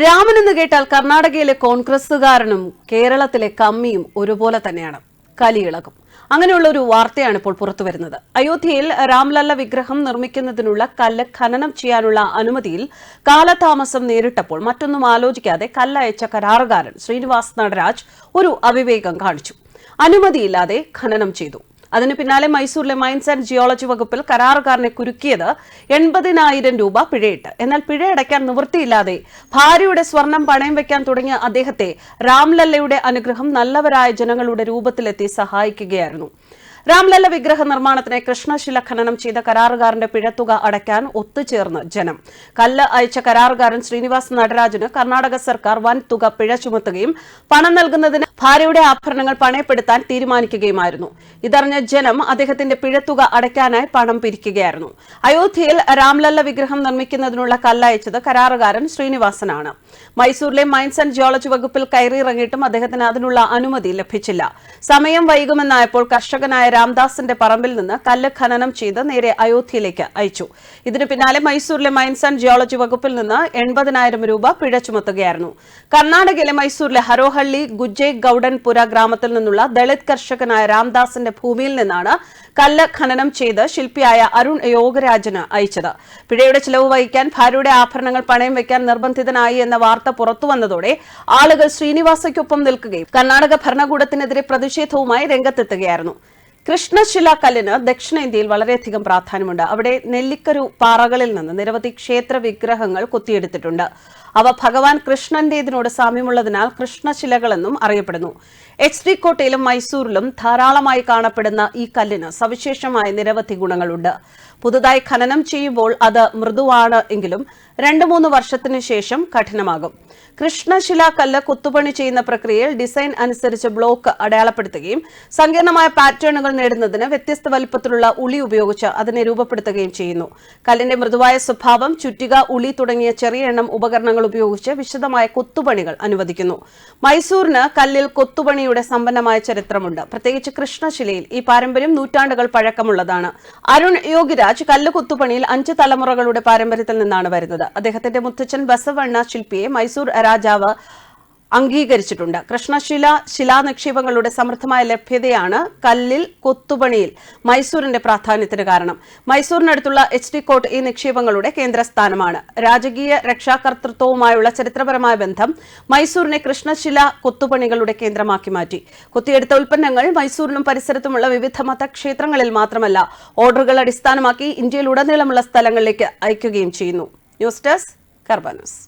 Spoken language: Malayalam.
രാമൻ എന്ന് കേട്ടാൽ കർണാടകയിലെ കോൺഗ്രസുകാരനും കേരളത്തിലെ കമ്മിയും ഒരുപോലെ തന്നെയാണ്. കലിയിളകും. അങ്ങനെയുള്ള ഒരു വാർത്തയാണ് ഇപ്പോൾ പുറത്തു വരുന്നത്. അയോധ്യയിൽ രാംലല്ല വിഗ്രഹം നിർമ്മിക്കുന്നതിനുള്ള കല്ല് ഖനനം ചെയ്യാനുള്ള അനുമതിയിൽ കാലതാമസം നേരിട്ടപ്പോൾ മറ്റൊന്നും ആലോചിക്കാതെ കല്ലയച്ച കരാറുകാരൻ ശ്രീനിവാസ് നടരാജ് ഒരു അവിവേകം കാണിച്ചു. അനുമതിയില്ലാതെ ഖനനം ചെയ്തു. അതിന് പിന്നാലെ മൈസൂരിലെ മൈൻസ് ആൻഡ് ജിയോളജി വകുപ്പിൽ കരാറുകാരനെ കുരുക്കിയത് എൺപതിനായിരം രൂപ പിഴയിട്ട്. എന്നാൽ പിഴ അടയ്ക്കാൻ നിവൃത്തിയില്ലാതെ ഭാര്യയുടെ സ്വർണം പണയം വെക്കാൻ തുടങ്ങിയ അദ്ദേഹത്തെ രാംലല്ലയുടെ അനുഗ്രഹം നല്ലവരായ ജനങ്ങളുടെ രൂപത്തിലെത്തി സഹായിക്കുകയായിരുന്നു. രാംലല്ല വിഗ്രഹ നിർമ്മാണത്തിന് കൃഷ്ണശില ഖനനം ചെയ്ത കരാറുകാരന്റെ പിഴത്തുക അടയ്ക്കാൻ ഒത്തുചേർന്ന് ജനം. കല്ല് അയച്ച കരാറുകാരൻ ശ്രീനിവാസ് നടരാജന് കർണാടക സർക്കാർ വൻ തുക പിഴ ചുമത്തുകയും പണം നൽകുന്നതിന് ഭാര്യയുടെ ആഭരണങ്ങൾ പണയപ്പെടുത്താൻ തീരുമാനിക്കുകയുമായിരുന്നു. ഇതറിഞ്ഞ ജനം അദ്ദേഹത്തിന്റെ പിഴത്തുക അടയ്ക്കാനായി പണം പിരിക്കുകയായിരുന്നു. അയോധ്യയിൽ രാംലല്ല വിഗ്രഹം നിർമ്മിക്കുന്നതിനുള്ള കല്ലയച്ചത് കരാറുകാരൻ ശ്രീനിവാസനാണ്. മൈസൂരിലെ മൈൻസ് ആൻഡ് ജിയോളജി വകുപ്പിൽ കയറിയിറങ്ങിയിട്ടും അദ്ദേഹത്തിന് അതിനുള്ള അനുമതി ലഭിച്ചില്ല. സമയം വൈകുമെന്നായപ്പോൾ കർഷകനായ രാംദാസിന്റെ പറമ്പിൽ നിന്ന് കല്ല് ഖനനം ചെയ്ത് നേരെ അയോധ്യയിലേക്ക് അയച്ചു. ഇതിനു പിന്നാലെ മൈസൂരിലെ മൈൻസ് ആൻഡ് ജിയോളജി വകുപ്പിൽ നിന്ന് എൺപതിനായിരം രൂപ പിഴ ചുമത്തുകയായിരുന്നു. കർണാടകയിലെ മൈസൂരിലെ ഹരോഹള്ളി ഗുജെ ഗൌഡൻപുര ഗ്രാമത്തിൽ നിന്നുള്ള ദളിത് കർഷകനായ രാംദാസിന്റെ ഭൂമിയിൽ നിന്നാണ് കല്ല് ഖനനം ചെയ്ത് ശില്പിയായ അരുൺ യോഗരാജന് അയച്ചത്. പിഴയുടെ ചിലവ് വഹിക്കാൻ ഭാര്യയുടെ ആഭരണങ്ങൾ പണയം വെക്കാൻ നിർബന്ധിതനായി എന്ന വാർത്ത പുറത്തുവന്നതോടെ ആളുകൾ ശ്രീനിവാസയ്ക്കൊപ്പം നിൽക്കുകയും കർണാടക ഭരണകൂടത്തിനെതിരെ പ്രതിഷേധവുമായി രംഗത്തെത്തുകയായിരുന്നു. കൃഷ്ണശില കല്ലിന് ദക്ഷിണേന്ത്യയിൽ വളരെയധികം പ്രാധാന്യമുണ്ട്. അവിടെ നെല്ലിക്കരു പാറകളിൽ നിന്ന് നിരവധി ക്ഷേത്ര വിഗ്രഹങ്ങൾ കൊത്തിയെടുത്തിട്ടുണ്ട്. അവ ഭഗവാൻ കൃഷ്ണന്റേതിനോട് സാമ്യമുള്ളതിനാൽ കൃഷ്ണശിലകളെന്നും അറിയപ്പെടുന്നു. എച്ച് ഡി കോട്ടയിലും മൈസൂരിലും ധാരാളമായി കാണപ്പെടുന്ന ഈ കല്ലിന് സവിശേഷമായ നിരവധി ഗുണങ്ങളുണ്ട്. പുതുതായി ഖനനം ചെയ്യുമ്പോൾ അത് മൃദുവാണ് എങ്കിലും രണ്ട് മൂന്ന് വർഷത്തിനു ശേഷം കഠിനമാകും. കൃഷ്ണശില കല്ല് കുത്തുപണി ചെയ്യുന്ന പ്രക്രിയയിൽ ഡിസൈൻ അനുസരിച്ച് ബ്ലോക്ക് അടയാളപ്പെടുത്തുകയും സങ്കീർണമായ പാറ്റേണുകൾ നേടുന്നതിന് വ്യത്യസ്ത വലിപ്പത്തിലുള്ള ഉളി ഉപയോഗിച്ച് അതിനെ രൂപപ്പെടുത്തുകയും ചെയ്യുന്നു. കല്ലിന്റെ മൃദുവായ സ്വഭാവം ചുറ്റിക ഉളി തുടങ്ങിയ ചെറിയ എണ്ണം ഉപകരണങ്ങൾ ഉപയോഗിച്ച് വിശദമായ കൊത്തുപണികൾ അനുവദിക്കുന്നു. മൈസൂരിന് കല്ലിൽ കൊത്തുപണിയുടെ സമ്പന്നമായ ചരിത്രമുണ്ട്. പ്രത്യേകിച്ച് കൃഷ്ണശിലയിൽ ഈ പാരമ്പര്യം നൂറ്റാണ്ടുകൾ പഴക്കമുള്ളതാണ്. അരുൺ യോഗിരാജ് കല്ല് കൊത്തുപണിയിൽ അഞ്ച് തലമുറകളുടെ പാരമ്പര്യത്തിൽ നിന്നാണ് വരുന്നത്. അദ്ദേഹത്തിന്റെ മുത്തച്ഛൻ ബസവണ്ണ ശില്പിയെ മൈസൂർ രാജാവ് അംഗീകരിച്ചിട്ടുണ്ട്. കൃഷ്ണശില ശിലാനിക്ഷേപങ്ങളുടെ സമൃദ്ധമായ ലഭ്യതയാണ് കല്ലിൽ കൊത്തുപണിയിൽ മൈസൂരിന്റെ പ്രാധാന്യത്തിന് കാരണം. മൈസൂരിനടുത്തുള്ള എച്ച് ഡി കോട്ട് ഈ നിക്ഷേപങ്ങളുടെ കേന്ദ്രസ്ഥാനമാണ്. രാജകീയ രക്ഷാകർത്തൃത്വവുമായുള്ള ചരിത്രപരമായ ബന്ധം മൈസൂരിനെ കൃഷ്ണശില കൊത്തുപണികളുടെ കേന്ദ്രമാക്കി മാറ്റി. കൊത്തിയെടുത്ത ഉൽപ്പന്നങ്ങൾ മൈസൂരിലും പരിസരത്തുമുള്ള വിവിധ മതക്ഷേത്രങ്ങളിൽ മാത്രമല്ല ഓർഡറുകൾ അടിസ്ഥാനമാക്കി ഇന്ത്യയിലുടനീളമുള്ള സ്ഥലങ്ങളിലേക്ക് അയക്കുകയും ചെയ്യുന്നു. News desk കർബാനസ്